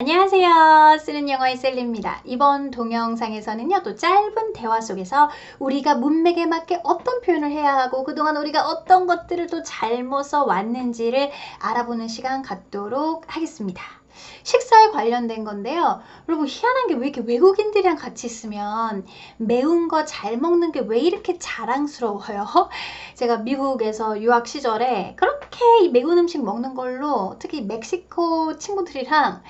안녕하세요. 쓰는 영어의 셀리입니다. 이번 동영상에서는요, 또 짧은 대화 속에서 우리가 문맥에 맞게 어떤 표현을 해야 하고 그동안 우리가 어떤 것들을 또 잘못 써왔는지를 알아보는 시간 갖도록 하겠습니다. 식사에 관련된 건데요. 여러분, 희한한 게 왜 이렇게 외국인들이랑 같이 있으면 매운 거 잘 먹는 게 왜 이렇게 자랑스러워요? 제가 미국에서 유학 시절에 그렇게 이 매운 음식 먹는 걸로 특히 멕시코 친구들이랑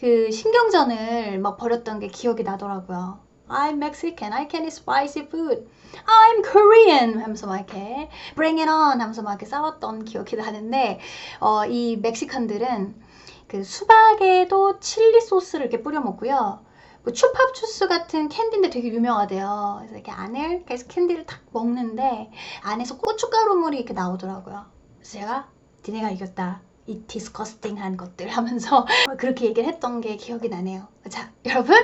그 신경전을 막 벌였던 게 기억이 나더라고요. I'm Mexican. I can eat spicy food. I'm Korean. 하면서 막 이렇게 bring it on 하면서 막 이렇게 싸웠던 기억이 나는데 어, 이 멕시칸들은 그 수박에도 칠리 소스를 이렇게 뿌려 먹고요. 뭐 추팝 주스 같은 캔디인데 되게 유명하대요. 그래서 이렇게 안을 계속 캔디를 탁 먹는데 안에서 고춧가루물이 이렇게 나오더라고요. 그래서 제가 니네가 이겼다. 이 디스커스팅한 것들 하면서 그렇게 얘기를 했던 게 기억이 나네요. 자, 여러분.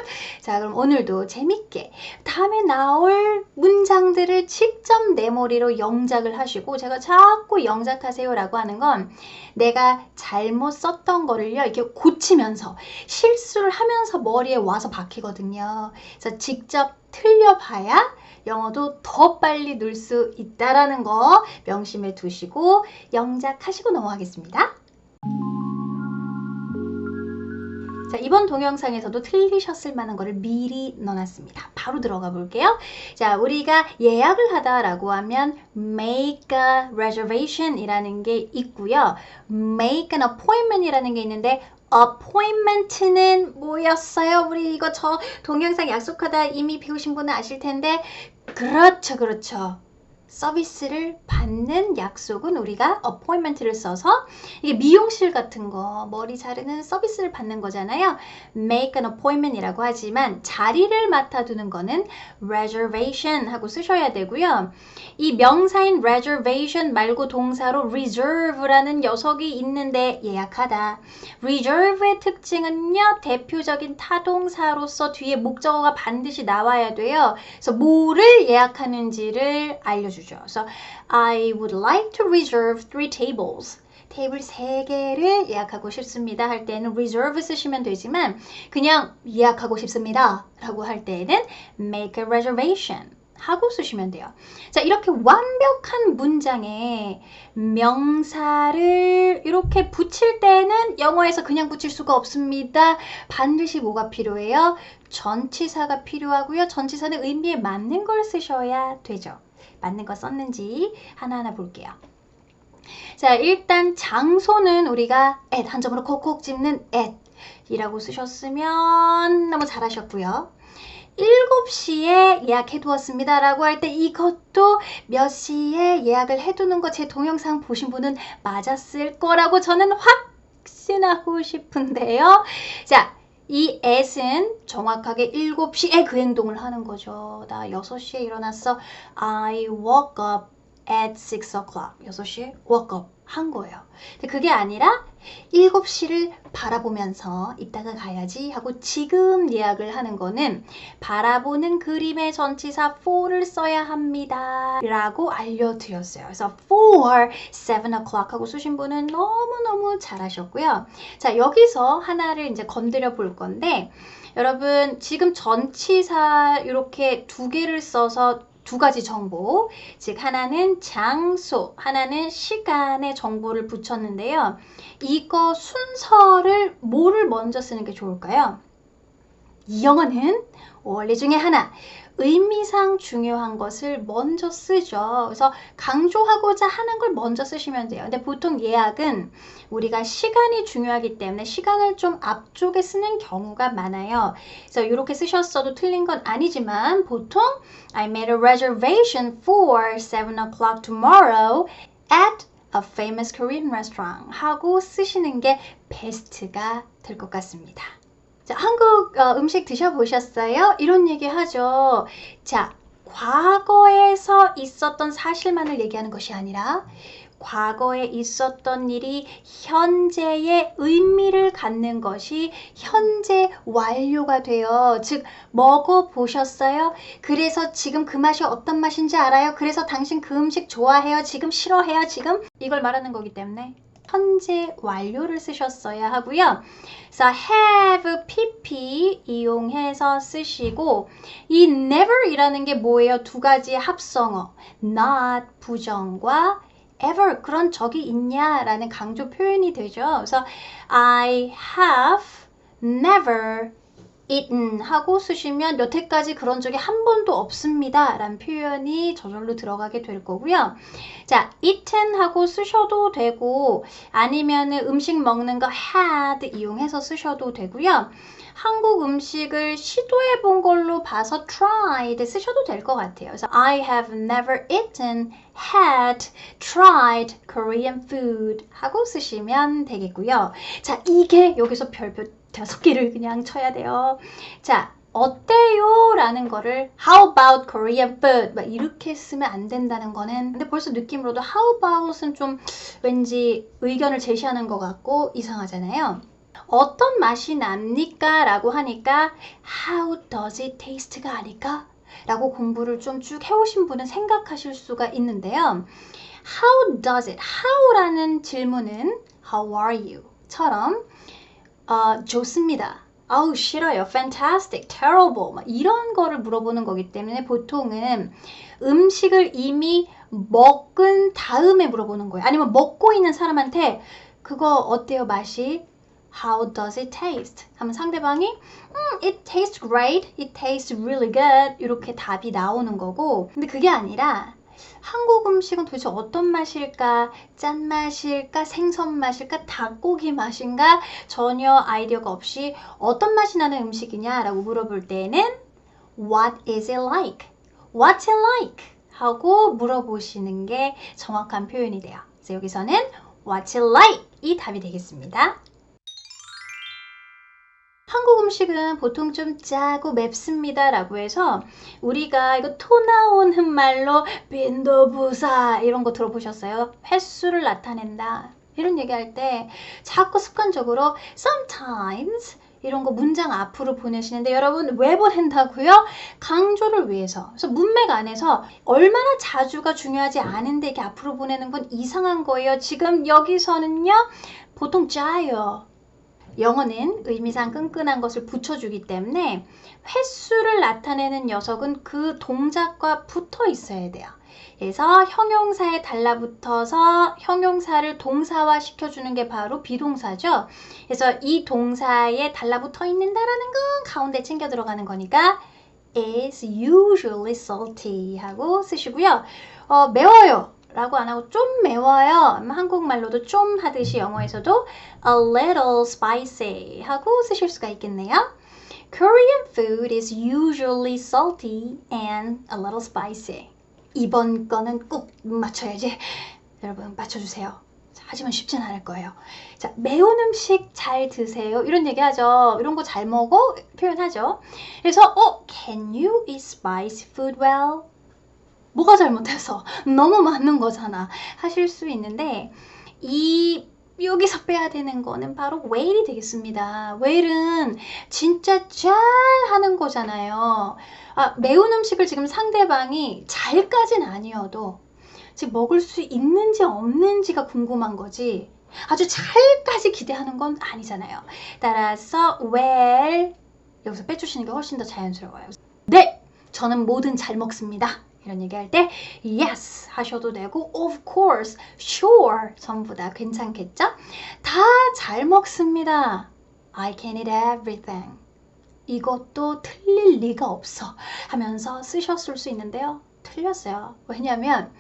자, 그럼 오늘도 재밌게 다음에 나올 문장들을 직접 내 머리로 영작을 하시고 제가 자꾸 영작하세요라고 하는 건 내가 잘못 썼던 거를요, 이렇게 고치면서 실수를 하면서 머리에 와서 박히거든요. 그래서 직접 틀려봐야 영어도 더 빨리 늘 수 있다라는 거 명심해 두시고 영작하시고 넘어가겠습니다. 자, 이번 동영상에서도 틀리셨을 만한 거를 미리 넣어놨습니다. 바로 들어가 볼게요. 자, 우리가 예약을 하다라고 하면 make a reservation 이라는 게 있고요. make an appointment 이라는 게 있는데 appointment는 뭐였어요? 우리 이거 저 동영상 약속하다 이미 배우신 분은 아실 텐데 그렇죠, 그렇죠. 서비스를 받는 약속은 우리가 appointment를 써서 이게 미용실 같은 거 머리 자르는 서비스를 받는 거잖아요. make an appointment이라고 하지만 자리를 맡아두는 거는 reservation 하고 쓰셔야 되고요. 이 명사인 reservation 말고 동사로 reserve라는 녀석이 있는데 예약하다. reserve의 특징은요. 대표적인 타동사로서 뒤에 목적어가 반드시 나와야 돼요. 그래서 뭐를 예약하는지를 알려주죠. 그래서 I would like to reserve three tables. 테이블 3개를 예약하고 싶습니다 할 때는 reserve 쓰시면 되지만 그냥 예약하고 싶습니다 라고 할 때는 make a reservation 하고 쓰시면 돼요. 자, 이렇게 완벽한 문장에 명사를 이렇게 붙일 때는 영어에서 그냥 붙일 수가 없습니다. 반드시 뭐가 필요해요? 전치사가 필요하고요. 전치사는 의미에 맞는 걸 쓰셔야 되죠. 맞는 거 썼는지 하나하나 볼게요. 자, 일단 장소는 우리가 at 한 점으로 콕콕 집는 at 이라고 쓰셨으면 너무 잘하셨고요. 7시에 예약해 두었습니다 라고 할 때 이것도 몇 시에 예약을 해 두는 거 제 동영상 보신 분은 맞았을 거라고 저는 확신하고 싶은데요. 자, 이 at은 정확하게 7시에 그 행동을 하는 거죠. 나 6시에 일어났어. I woke up at 6 o'clock. 6시에 woke up 한 거예요. 근데 그게 아니라 7시를 바라보면서 이따가 가야지 하고 지금 예약을 하는 거는 바라보는 그림의 전치사 for를 써야 합니다. 라고 알려드렸어요. 그래서 for 7 o'clock 하고 쓰신 분은 너무너무 잘하셨고요. 자, 여기서 하나를 이제 건드려 볼 건데 여러분 지금 전치사 이렇게 두 개를 써서 두 가지 정보, 즉 하나는 장소, 하나는 시간의 정보를 붙였는데요. 이거 순서를 뭐를 먼저 쓰는 게 좋을까요? 이 영어는 원리 중에 하나, 의미상 중요한 것을 먼저 쓰죠. 그래서 강조하고자 하는 걸 먼저 쓰시면 돼요. 근데 보통 예약은 우리가 시간이 중요하기 때문에 시간을 좀 앞쪽에 쓰는 경우가 많아요. 그래서 이렇게 쓰셨어도 틀린 건 아니지만 보통 I made a reservation for 7 o'clock tomorrow at a famous Korean restaurant 하고 쓰시는 게 베스트가 될 것 같습니다. 자, 한국 어, 음식 드셔보셨어요? 이런 얘기 하죠. 자, 과거에서 있었던 사실만을 얘기하는 것이 아니라 과거에 있었던 일이 현재의 의미를 갖는 것이 현재 완료가 돼요. 즉, 먹어보셨어요? 그래서 지금 그 맛이 어떤 맛인지 알아요? 그래서 당신 그 음식 좋아해요? 지금 싫어해요? 지금? 이걸 말하는 거기 때문에 현재 완료를 쓰셨어야 하고요. 그래서 have, pp 이용해서 쓰시고 이 never이라는 게 뭐예요? 두 가지의 합성어. not 부정과 ever 그런 적이 있냐 라는 강조 표현이 되죠. 그래서 I have never eaten 하고 쓰시면 여태까지 그런 적이 한 번도 없습니다. 라는 표현이 저절로 들어가게 될 거고요. 자, eaten 하고 쓰셔도 되고 아니면은 음식 먹는 거 had 이용해서 쓰셔도 되고요. 한국 음식을 시도해 본 걸로 봐서 tried 쓰셔도 될 것 같아요. 그래서 I have never eaten, had, tried Korean food 하고 쓰시면 되겠고요. 자, 이게 여기서 별표 다섯 개를 그냥 쳐야 돼요. 자, 어때요? 라는 거를 How about Korean food? 막 이렇게 쓰면 안 된다는 거는 근데 벌써 느낌으로도 How about은 좀 왠지 의견을 제시하는 것 같고 이상하잖아요. 어떤 맛이 납니까? 라고 하니까 How does it taste가 아닐까? 라고 공부를 좀 쭉 해오신 분은 생각하실 수가 있는데요. How does it? How라는 질문은 How are you? 처럼 어, 좋습니다. 아우 싫어요. fantastic, terrible 막 이런 거를 물어보는 거기 때문에 보통은 음식을 이미 먹은 다음에 물어보는 거예요. 아니면 먹고 있는 사람한테 그거 어때요 맛이? How does it taste? 하면 상대방이 음, it tastes great, it tastes really good 이렇게 답이 나오는 거고 근데 그게 아니라 한국 음식은 도대체 어떤 맛일까? 짠맛일까? 생선 맛일까? 닭고기 맛인가? 전혀 아이디어가 없이 어떤 맛이 나는 음식이냐 라고 물어볼 때는 What is it like? What's it like? 하고 물어보시는 게 정확한 표현이 돼요. 그래서 여기서는 What's it like? 이 답이 되겠습니다. 한국 음식은 보통 좀 짜고 맵습니다 라고 해서 우리가 이거 토 나온 홰말로 빈도부사 이런 거 들어보셨어요? 횟수를 나타낸다 이런 얘기할 때 자꾸 습관적으로 sometimes 이런 거 문장 앞으로 보내시는데 여러분 왜 보낸다고요? 강조를 위해서. 그래서 문맥 안에서 얼마나 자주가 중요하지 않은데 이렇게 앞으로 보내는 건 이상한 거예요. 지금 여기서는요. 보통 짜요. 영어는 의미상 끈끈한 것을 붙여주기 때문에 횟수를 나타내는 녀석은 그 동작과 붙어 있어야 돼요. 그래서 형용사에 달라붙어서 형용사를 동사화 시켜주는 게 바로 비동사죠. 그래서 이 동사에 달라붙어 있는다라는 건 가운데 챙겨 들어가는 거니까 is usually salty 하고 쓰시고요. 어, 매워요. 라고 안 하고 좀 매워요. 한국말로도 좀 하듯이 영어에서도 a little spicy 하고 쓰실 수가 있겠네요. Korean food is usually salty and a little spicy. 이번 거는 꼭 맞춰야지. 여러분 맞춰주세요. 자, 하지만 쉽진 않을 거예요. 자, 매운 음식 잘 드세요. 이런 얘기 하죠. 이런 거 잘 먹어? 표현하죠. 그래서, 어, can you eat spicy food well? 뭐가 잘못해서 너무 많은 거잖아 하실 수 있는데 이 여기서 빼야 되는 거는 바로 way이 되겠습니다. way는 진짜 잘 하는 거잖아요. 아, 매운 음식을 지금 상대방이 잘까진 아니어도 지금 먹을 수 있는지 없는지가 궁금한 거지 아주 잘까지 기대하는 건 아니잖아요. 따라서 well 여기서 빼주시는 게 훨씬 더 자연스러워요. 네! 저는 뭐든 잘 먹습니다. 이런 얘기할 때 yes 하셔도 되고 of course, sure 전부 다 괜찮겠죠? 다 잘 먹습니다. I can eat everything. 이것도 틀릴 리가 없어 하면서 쓰셨을 수 있는데요. 틀렸어요. 왜냐하면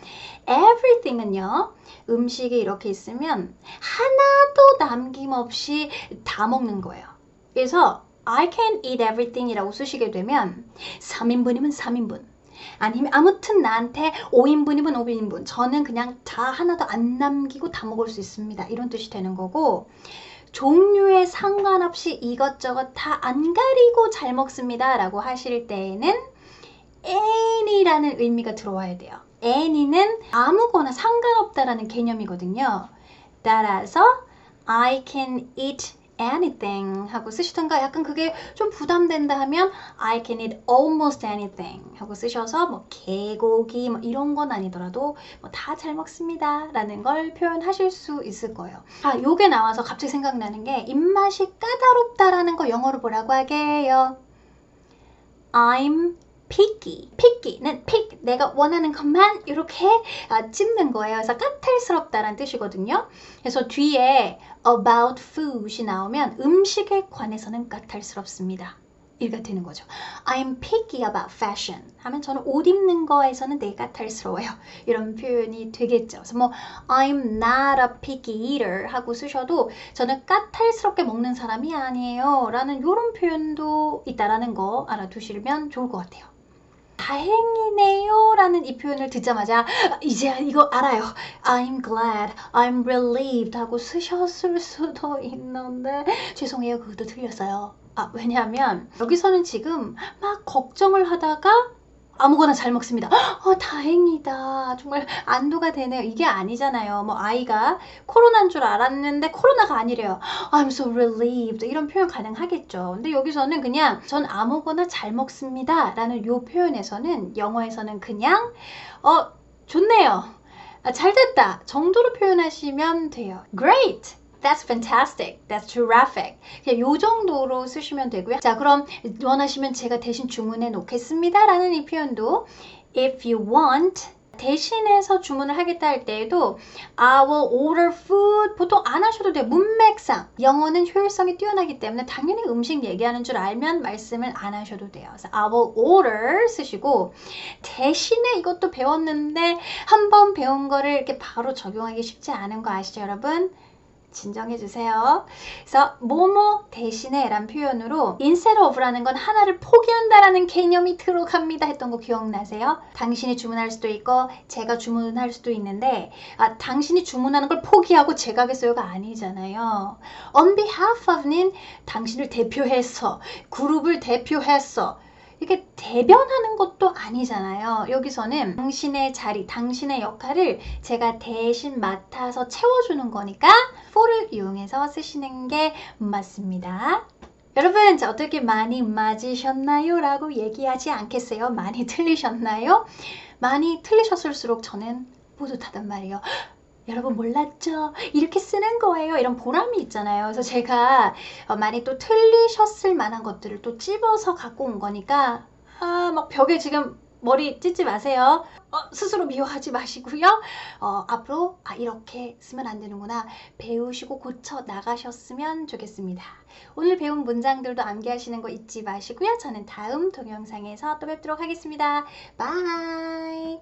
everything은요 음식이 이렇게 있으면 하나도 남김없이 다 먹는 거예요. 그래서 I can eat everything이라고 쓰시게 되면 3인분이면 3인분 아니면 아무튼 나한테 5인분이면 5인분 저는 그냥 다 하나도 안 남기고 다 먹을 수 있습니다. 이런 뜻이 되는 거고 종류에 상관없이 이것저것 다 안 가리고 잘 먹습니다. 라고 하실 때에는 any라는 의미가 들어와야 돼요. any는 아무거나 상관없다라는 개념이거든요. 따라서 I can eat anything 하고 쓰시던가 약간 그게 좀 부담된다 하면 I can eat almost anything 하고 쓰셔서 뭐 개고기 뭐 이런 건 아니더라도 뭐 다 잘 먹습니다 라는 걸 표현하실 수 있을 거예요. 아, 요게 나와서 갑자기 생각나는 게 입맛이 까다롭다라는 거 영어로 뭐라고 하게요? I'm picky. picky는 pick 내가 원하는 것만 이렇게 아, 찝는 거예요. 그래서 까탈스럽다라는 뜻이거든요. 그래서 뒤에 about food이 나오면 음식에 관해서는 까탈스럽습니다. 이가 되는 거죠. I'm picky about fashion 하면 저는 옷 입는 거에서는 되게 까탈스러워요. 이런 표현이 되겠죠. 그래서 뭐 I'm not a picky eater 하고 쓰셔도 저는 까탈스럽게 먹는 사람이 아니에요. 라는 이런 표현도 있다라는 거 알아두시면 좋을 것 같아요. 다행이네요 라는 이 표현을 듣자마자 이제 이거 알아요. I'm glad, I'm relieved 하고 쓰셨을 수도 있는데 죄송해요. 그것도 틀렸어요. 아, 왜냐하면 여기서는 지금 막 걱정을 하다가 아무거나 잘 먹습니다. 어, 다행이다. 정말 안도가 되네요. 이게 아니잖아요. 뭐 아이가 코로나인 줄 알았는데 코로나가 아니래요. I'm so relieved. 이런 표현 가능하겠죠. 근데 여기서는 그냥 전 아무거나 잘 먹습니다. 라는 요 표현에서는 영어에서는 그냥 어, 좋네요. 아, 잘 됐다. 정도로 표현하시면 돼요. Great. That's fantastic. That's terrific. 요 정도로 쓰시면 되고요. 자, 그럼 원하시면 제가 대신 주문해 놓겠습니다. 라는 이 표현도 if you want 대신해서 주문을 하겠다 할 때에도 I will order food 보통 안 하셔도 돼요. 문맥상 영어는 효율성이 뛰어나기 때문에 당연히 음식 얘기하는 줄 알면 말씀을 안 하셔도 돼요. 그래서 I will order 쓰시고 대신에 이것도 배웠는데 한번 배운 거를 이렇게 바로 적용하기 쉽지 않은 거 아시죠, 여러분? 진정해 주세요. 그래서 뭐뭐 대신에 란 표현으로 instead of라는 건 하나를 포기한다라는 개념이 들어갑니다 했던 거 기억나세요? 당신이 주문할 수도 있고 제가 주문할 수도 있는데 아, 당신이 주문하는 걸 포기하고 제가 하겠어요가 아니잖아요. on behalf of는 당신을 대표해서 그룹을 대표해서 이렇게 대변하는 것도 아니잖아요. 여기서는 당신의 자리, 당신의 역할을 제가 대신 맡아서 채워주는 거니까 for를 이용해서 쓰시는 게 맞습니다. 여러분, 자, 어떻게 많이 맞으셨나요? 라고 얘기하지 않겠어요? 많이 틀리셨나요? 많이 틀리셨을수록 저는 뿌듯하단 말이에요. 여러분 몰랐죠? 이렇게 쓰는 거예요. 이런 보람이 있잖아요. 그래서 제가 어, 많이 또 틀리셨을 만한 것들을 또 찝어서 갖고 온 거니까 아, 막 벽에 지금 머리 찢지 마세요. 어, 스스로 미워하지 마시고요. 어, 앞으로 아, 이렇게 쓰면 안 되는구나. 배우시고 고쳐 나가셨으면 좋겠습니다. 오늘 배운 문장들도 암기하시는 거 잊지 마시고요. 저는 다음 동영상에서 또 뵙도록 하겠습니다. 바이.